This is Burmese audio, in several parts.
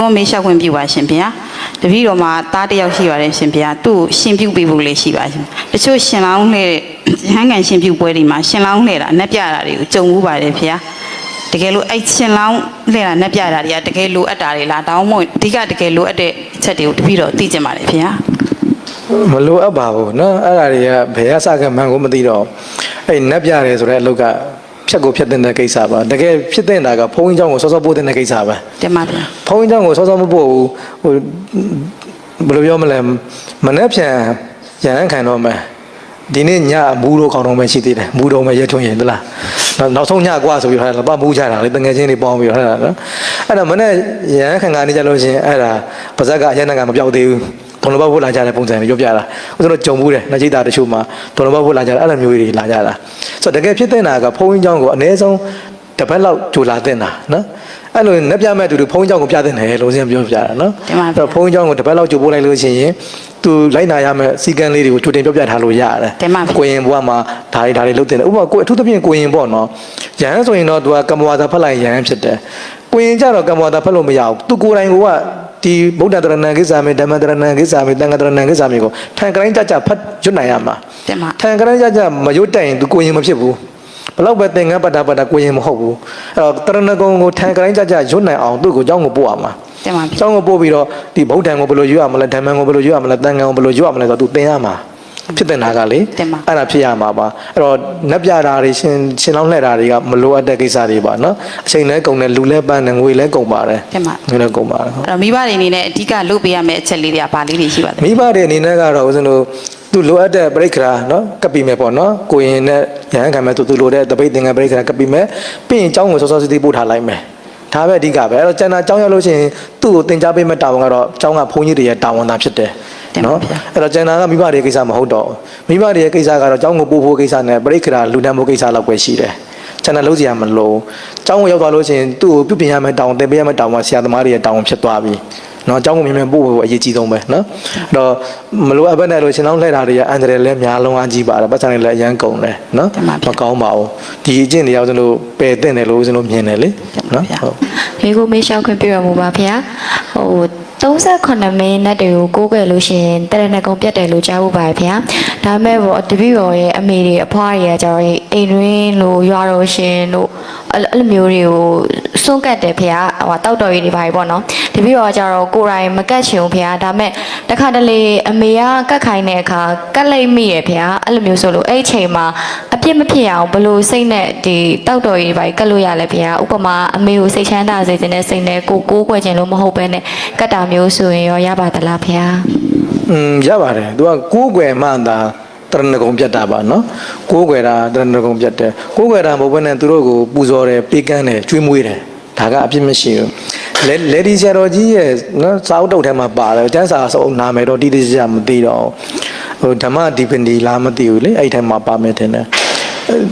ဘုမေးလျှောက်ခွင့်ပြုပါရှင်ဗျာတပည့်တော်မှာသားတစ်ယောက်ရှိပါတယ်ရှင်ဗျာသူ့ကိုရှင်ပြုပေးဖို့လေးရှိပါရှင်တချို့ရှင်လောင်းလှဲ့ဟန်းကန်ရှင်ပြုပွဲတွေမှာရှင်လောင်းလှဲ့တာအနက်ပြတာတွေကိုကြုံမှုပါတယ်ဗျာတကယ်လို့အဲ့ရှင်လောင်းလှဲ့တာအနက်ပြတာတွေကတကယ်လိုအပ်တာတွေလားတောင်းမို့အဓိကတကယ်လိုအပ်တဲ့အချက်တွေကိုတပည့်တော်သိကျင်ပါတယ်ဗျာ မလိုအပ်ပါဘူးเนาะအဲ့ဒါတွေကဘယ်ကစကမှန်းကိုမသိတော့အဲ့နက်ပြတယ်ဆိုတဲ့အလုပ်က ဖြတ်ကိုဖြတ်တဲ့ကိစ္စပါတကယ်ဖြစ်တဲ့တာကဖုန်းကြီးเจ้าကိုစောစောပို့တဲ့ကိစ္စပဲ တင်ပါဗျာ ဖုန်းကြီးเจ้าကိုစောစောမပို့ဘူးဟိုဘယ်လိုပြောမလဲမနေ့ပြန်ရန်ခံတော့မယ်ဒီနေ့ညမူးတော့ခေါင်းတော့မရှိသေးတယ်မူးတော့မရက်ထွန်းရင်သလားနောက်နောက်ဆုံးညကွာဆိုပြီးတော့ဟာပမူးချတာလေတငယ်ချင်းတွေပေါင်းပြီးတော့ဟာနော်အဲ့ဒါမနေ့ရန်ခံကနေကြလို့ရှိရင်အဲ့ဒါပါဇက်ကအရင်ကမပြောက်သေးဘူး ဒေါ်လဘဖို့လာကြတဲ့ပုံစံမျိုးပြောပြတာဦးဇင်းတို့ကြုံဘူးတယ်နှကြီးတာတချို့မှာဒေါ်လဘဖို့လာကြတယ်အဲ့လိုမျိုးတွေလာကြတာဆိုတော့တကယ်ဖြစ်တဲ့နာကဖုန်းကြီးเจ้าကိုအ ਨੇ ဆုံးတစ်ပတ်လောက်ကြိုလာတဲ့နာနော်အဲ့လိုနဲ့ပြမဲ့တူတူဖုန်းကြီးเจ้าကိုပြတဲ့တယ်လို့ဦးဇင်းပြောပြတာနော် တင်ပါဗျာ အဲ့တော့ဖုန်းကြီးเจ้าကိုတစ်ပတ်လောက်ကြိုပို့လိုက်လို့ရှိရင်သူလိုက်နာရမယ့်စီကံလေးတွေကိုကြိုတင်ပြောပြထားလို့ရတယ် တင်ပါဗျာ ကိုရင်ဘွားမှာဒါတွေဒါတွေလုပ်တင်တယ်ဥပမာကိုအထူးသဖြင့်ကိုရင်ပေါ့နော်ရဟန်းဆိုရင်တော့သူကကမ္မဝါဒဖတ်လိုက်ရဟန်းဖြစ်တယ်ကိုရင်ကြတော့ကမ္မဝါဒဖတ်လို့မရဘူးသူကိုယ်တိုင်က ဒီဗုဒ္ဓတရဏံကိစ္စမေဓမ္မတရဏံကိစ္စမေသံဃာတရဏံကိစ္စမေကိုထံကတိုင်းကြကြဖတ်ရွတ်နိုင်ရမှာ တင်ပါ ထံကတိုင်းကြကြမရွတ်တိုင်သူကိုရင်မဖြစ်ဘူးဘလောက်ပဲသင်္ကန်းပတ္တပတ္တကိုရင်မဟုတ်ဘူးအဲ့တော့တရဏဂုံကိုထံကတိုင်းကြကြရွတ်နိုင်အောင်သူ့ကိုเจ้าကိုပို့ရမှာ တင်ပါဗျာ ကျောင်းကိုပို့ပြီးတော့ဒီဗုဒ္ဓံကိုဘယ်လိုရွတ်ရမလဲဓမ္မံကိုဘယ်လိုရွတ်ရမလဲသံဃာကိုဘယ်လိုရွတ်ရမလဲဆိုတော့သူသင်ရမှာ ဖြစ်တဲ့နာကလေတင်ပါအဲ့ဒါဖြစ်ရမှာပါအဲ့တော့နက်ပြတာတွေရှင်ရှင်လောင်းလှည့်တာတွေကမလိုအပ်တဲ့ကိစ္စတွေပါနော်အချိန်လဲကုန်တယ်လူလဲပန်းတယ်ငွေလဲကုန်ပါတယ်တင်ပါငွေလဲကုန်ပါတယ်ဟုတ်အဲ့တော့မိဘတွေအနေနဲ့အဓိကလုပ်ပေးရမယ့်အချက်လေးတွေကဘာလေးတွေရှိပါသလဲမိဘတွေအနေနဲ့ကတော့ဦးဇင်းတို့သူလိုအပ်တဲ့ပြိခရာနော်ကပ်ပြီးမယ်ပေါ့နော်ကိုရင်နဲ့ရဟန်းခံမဲ့သူသူလိုတဲ့တပိတ်သင်္ကန်းပြိခရာကပ်ပြီးမယ်ပြီးရင်ကျောင်းကိုစောစောစီးစီးပို့ထားလိုက်မယ်ဒါပဲအဓိကပဲအဲ့တော့ကျန်တာကျောင်းရောက်လို့ရှိရင်သူ့ကိုသင်ကြားပေးမဲ့တာဝန်ကတော့ကျောင်းကဘုန်းကြီးတွေရဲ့တာဝန်သာဖြစ်တယ် တင်ပါဗျာအဲ့တော့ကျန်တာကမိဘတွေကိစ္စမဟုတ်တော့မိဘတွေရဲ့ကိစ္စကတော့ကျောင်းကိုပို့ဖို့ကိစ္စနဲ့ပြိခရာလူတန်းဖို့ကိစ္စလောက်ပဲရှိတယ်ကျန်တာလုံးစရာမလိုကျောင်းကိုရောက်သွားလို့ချင်းသူ့ကိုပြုပြင်ရမယ်တောင်းတင်ပေးရမယ်တောင်းမှာဆရာသမားတွေရဲ့တောင်းဖြစ်သွားပြီနော်အကြောင်းကိုမြင်မြင်ပို့ဖို့အရေးကြီးဆုံးပဲနော်အဲ့တော့မလိုအပ်ဘဲနဲ့လို့ရှင်အောင်လှည့်တာတွေကအန်ဒရယ်လည်းများလုံးအကြီးပါတယ်ပတ်စံတွေလည်းအရန်ကုန်တယ်နော်မကောင်းပါဘူးဒီအကျင့်တွေရောက်စလို့ပယ်တဲ့တယ်လို့ဦးစင်းတို့မြင်တယ်လေနော်ဟုတ်မိကိုမေးလျှောက်ခွင့်ပြုရမှာပါဗျာဟို 38မိနစ်တွေကိုကိုးကွယ်လို့ရှရင်တရဏဂုံပြတ်တယ်လို့ကြားဖို့ပါဗျာဒါပေမဲ့ဘောတပည့်တော်ရဲ့အမေတွေအဖွားတွေကကျတော့အိမ်တွင်းလို့ရွာတော်ရှင်လို့အဲ့လိုအဲ့လိုမျိုးတွေကို စွန့်ကတ်တယ်ဗျာဟိုတောက်တော်ကြီးတွေပါပြီပေါ့နော်တပည့်တော်ကကျတော့ကိုယ်တိုင်မကတ်ချင်ဘူးဗျာဒါပေမဲ့တစ်ခါတလေအမေကကတ်ခိုင်းတဲ့အခါကတ်လိုက်မိရဗျာအဲ့လိုမျိုးဆိုလို့အဲ့ဒီအချိန်မှာအပြစ်မဖြစ်အောင်ဘယ်လို့စိတ်နဲ့ဒီတောက်တော်ကြီးတွေပါကတ်လို့ရလဲဗျာဥပမာအမေကိုစိတ်ချမ်းသာစေခြင်းနဲ့စိတ်နဲ့ကိုကိုးကွယ်ခြင်းလို့မဟုတ်ဘဲနဲ့ကတ်တာမျိုးဆိုရင်ရောရပါသလားဗျာอืมရပါတယ်သူကကိုးကွယ်မှသာတရဏဂုံပြတ်တာပါနော်ကိုးကွယ်တာတရဏဂုံပြတ်တယ်ကိုးကွယ်တာမဟုတ်ဘဲနဲ့သူတို့ကိုပူဇော်တယ်ပေးကမ်းတယ်ကျွေးမွေးတယ် ဒါကအပြစ်မရှိဘူးလေလေဒီဆရာတော်ကြီးရဲ့နော်စာအုပ်တုပ်ထဲမှာပါတယ်ကျန်းစာအုပ်နာမည်တော့တိတိကျကျမသိတော့ဘူးဟိုဓမ္မဒီပင်ဒီလားမသိဘူးလေအဲ့ဒီထဲမှာပါမယ်ထင်တယ်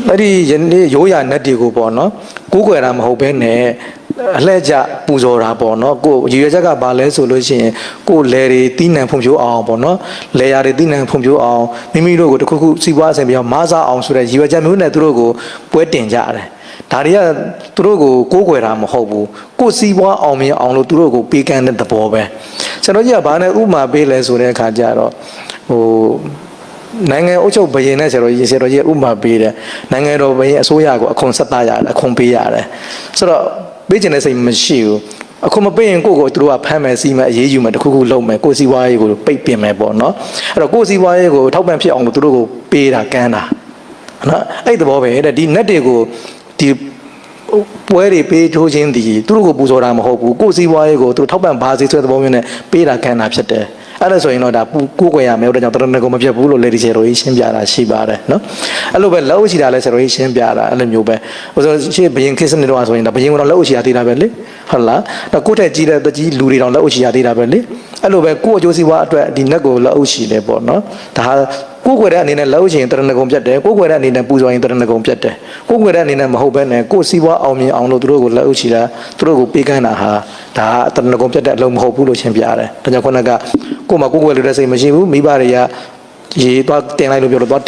အဲ့ဒီယနေ့ရိုးရာနတ်တွေကိုပေါ့နော်ကိုးကွယ်တာမဟုတ်ဘဲနဲ့အလှည့်ကျပူဇော်တာပေါ့နော်ကိုရည်ရွယ်ချက်ကဘာလဲဆိုလို့ရှိရင်ကိုလယ်တွေတီးနှံဖွံ့ဖြိုးအောင်ပေါ့နော်လယ်ယာတွေတီးနှံဖွံ့ဖြိုးအောင်မိမိတို့ကိုတစ်ခုခုစီးပွားအဆင်ပြေအောင်မစားအောင်ဆိုတဲ့ရည်ရွယ်ချက်မျိုးနဲ့သူတို့ကိုပွဲတင်ကြတယ် ဒါတွေကသူတို့ကိုကိုးကွယ်တာမဟုတ်ဘူးကိုစီးပွားအောင်မြင်အောင်လို့သူတို့ကိုပေးကမ်းတဲ့သဘောပဲကျွန်တော်ကြီးကဘာနဲ့ဥမာပေးလဲဆိုတဲ့အခါကျတော့ဟိုနိုင်ငံအုပ်ချုပ်ဘရင်နဲ့ဆရာတော်ကြီးဆရာတော်ကြီးဥပမာပေးတယ်နိုင်ငံတော်ဘရင်အစိုးရကိုအခွန်ဆက်သားရတယ်အခွန်ပေးရတယ်ဆိုတော့ပေးခြင်းတဲ့စိတ်မရှိဘူးအခွန်မပေးရင်ကိုယ့်ကိုသူတို့ကဖမ်းမယ်စီးမယ်အရေးယူမယ်တခုခုလုပ်မယ်ကိုယ်စီးပွားရေးကိုပိတ်ပင်မယ်ပေါ့နော်အဲ့တော့ကိုယ်စီးပွားရေးကိုထောက်ပံ့ဖြစ်အောင်လို့သူတို့ကိုပေးတာကမ်းတာနော်အဲ့ဒီသဘောပဲတဲ့ဒီ net တွေကို ဒီပွဲတွေပေးထိုးခြင်းဒီသူတို့ကိုပူဇော်တာမဟုတ်ဘူးကိုယ်စီးပွားရေးကိုသူတို့ထောက်ပံ့ပါစေဆိုတဲ့သဘောမျိုးနဲ့ပေးတာကမ်းတာဖြစ်တယ်အဲ့ဒါဆိုရင်တော့ဒါပူကိုးကွယ်ရမယ်တော့ကြောင့်တရဏဂုံမပြတ်ဘူးလို့လေဒီဆယ်တော်ကြီးရှင်းပြတာရှိပါတယ်နော်အဲ့လိုပဲလက်အုပ်ရှိတာလဲဆယ်တော်ကြီးရှင်းပြတာအဲ့လိုမျိုးပဲဟိုဆိုရှေ့ဘယင်ခစ်စနစ်တော့ဆိုရင်ဒါဘယင်ကတော့လက်အုပ်ရှိရသေးတာပဲလေဟုတ်လားဒါကိုယ့်ထက်ကြီးတဲ့တကြီးလူတွေတောင်လက်အုပ်ရှိရသေးတာပဲလေအဲ့လိုပဲကိုယ့်အကျိုးစီးပွားအတွက်ဒီနက်ကိုလက်အုပ်ရှိတယ်ပေါ့နော်ဒါဟာ ကိုယ်ွယ်တဲ့အနေနဲ့လက်အုပ်ရှင်တရဏဂုံပြတ်တယ်ကိုယ်ွယ်တဲ့အနေနဲ့ပူဇော်ရင်တရဏဂုံပြတ်တယ်ကိုယ်ွယ်တဲ့အနေနဲ့မဟုတ်ဘဲနဲ့ကိုယ်စီးပွားအောင်မြင်အောင်လို့သူတို့ကိုလက်အုပ်ရှိတာသူတို့ကိုပေးကမ်းတာဟာဒါတရဏဂုံပြတ်တဲ့အလုံးမဟုတ်ဘူးလို့ရှင်းပြရတယ်ဒါကြောင့်ခုနကကိုယ်မှာကိုယ်ွယ်လို့တဲ့စိတ်မရှိဘူးမိဘတွေကရေသွားတင်လိုက်လို့ပြောလို့သွား